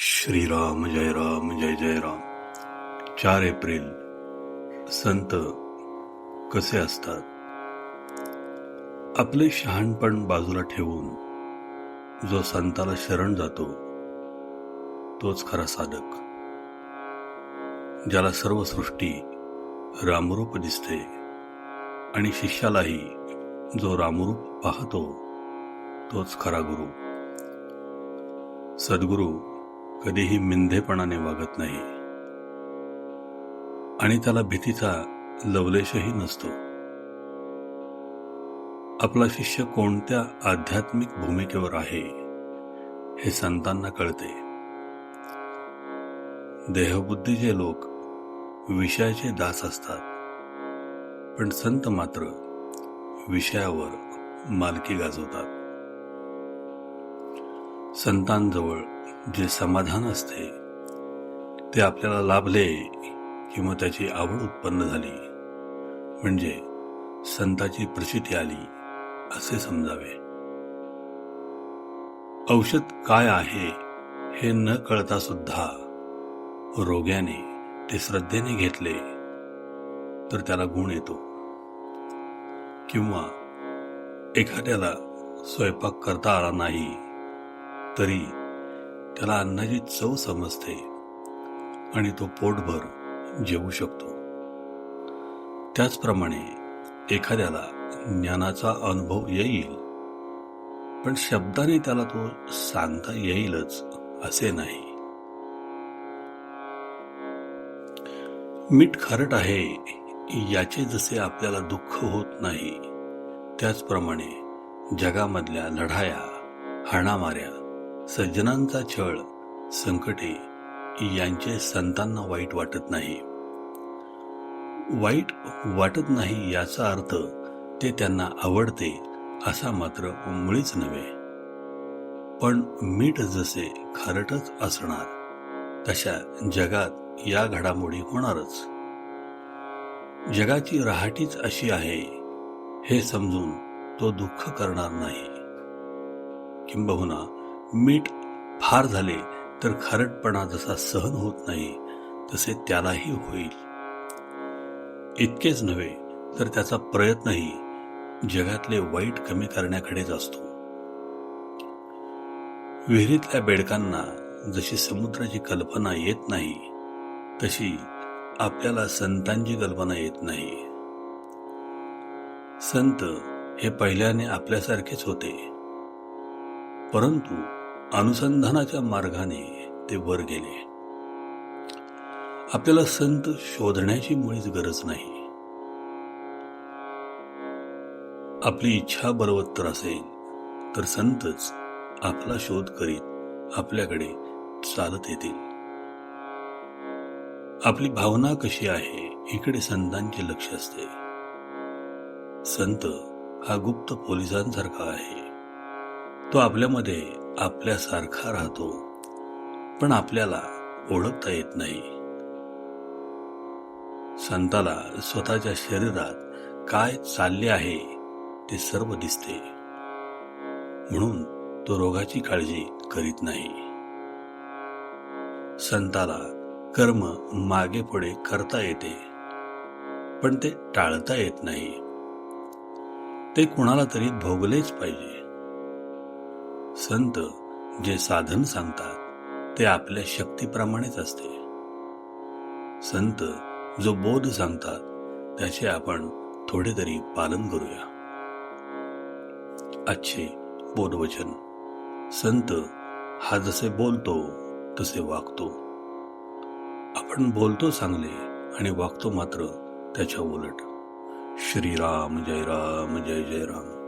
श्रीराम जय राम जय जय राम. चार एप्रिल संत कसे असतात? आपले शहाणपण बाजूला ठेवून जो संताला शरण जातो तोच खरा साधक. ज्याला सर्व सृष्टी रामरूप दिसते आणि शिष्यालाही जो रामरूप पाहतो तोच खरा गुरु. सद्गुरू कधीही मिंधेपणाने वागत नाही. आणि त्याला भीतीचा लवलेशही नसतो. आपला शिष्य कोणत्या आध्यात्मिक भूमिकेवर आहे हे संतांना कळते. देहबुद्धीचे लोक विषयाचे दास असतात पण संत मात्र विषयावर मालकी गाजवतात. संतांजवळ जे समाधान असते ते आपल्याला लाभले किंवा त्याची आवड उत्पन्न झाली. म्हणजे संताची प्रचिती आली असे समजावे. औषध काय आहे हे न कळता सुद्धा रोग्याने ते श्रद्धेने घेतले तर त्याला गुण येतो. किंवा एखाद्याला स्वयंपाक करता आला नाही तरी त्याला अन्नाची चव समजते आणि तो पोटभर जेवू शकतो. त्याचप्रमाणे एखाद्याला ज्ञानाचा अनुभव येईल पण शब्दाने त्याला तो सांगता येईलच असे नाही. मीठ खारट आहे याचे जसे आपल्याला दुःख होत नाही त्याचप्रमाणे जगामधल्या लढाया हाणामाऱ्या सज्जनांचा छळ संकटे यांचे संतांना वाईट वाटत नाही. वाईट वाटत नाही याचा अर्थ ते त्यांना आवडते असा मात्र मुळीच नव्हे. पण मीठ जसे खारटच असणार तशा जगात या घडामोडी होणारच. जगाची राहाटीच अशी आहे हे समजून तो दुःख करणार नाही. किंबहुना मीठ फार झाले तर खारटपणा जसा सहन होत नाही तसे त्यालाही होईल. इतकेच नव्हे तर त्याचा प्रयत्नही जगातले वाईट कमी करण्याकडेच असतो. विहिरीतल्या बेडकांना जशी समुद्राची कल्पना येत नाही तशी आपल्याला संतांची कल्पना येत नाही. संत हे पहिल्याने आपल्यासारखेच होते. परंतु अनुसंधानाच्या मार्गाने ते वर गेले. आपल्याला संत शोधण्याची मुळीच गरज नाही. आपली इच्छा बलवत्तर असेल तर संतच आपला शोध करीत आपल्याकडे चालत येतील. आपली भावना कशी आहे इकडे संतांचे लक्ष असते. संत हा गुप्त पोलिसांसारखा आहे. तो आपल्यामध्ये आपल्यासारखा राहतो पण आपल्याला ओळखता येत नाही. संताला स्वतःच्या शरीरात काय चालले आहे ते सर्व दिसते. म्हणून तो रोगाची काळजी करीत नाही. संताला कर्म मागे पुढे करता येते पण ते टाळता येत नाही. ते कुणाला तरी भोगलेच पाहिजे. संत जे साधन सांगतात ते आपल्या शक्तीप्रमाणेच असते. संत जो बोध सांगतात त्याचे आपण थोडे तरी पालन करूया. अच्छे बोधवचन. संत हा जसे बोलतो तसे वागतो. आपण बोलतो चांगले आणि वागतो मात्र त्याच्या उलट. श्रीराम जय राम जय जय राम.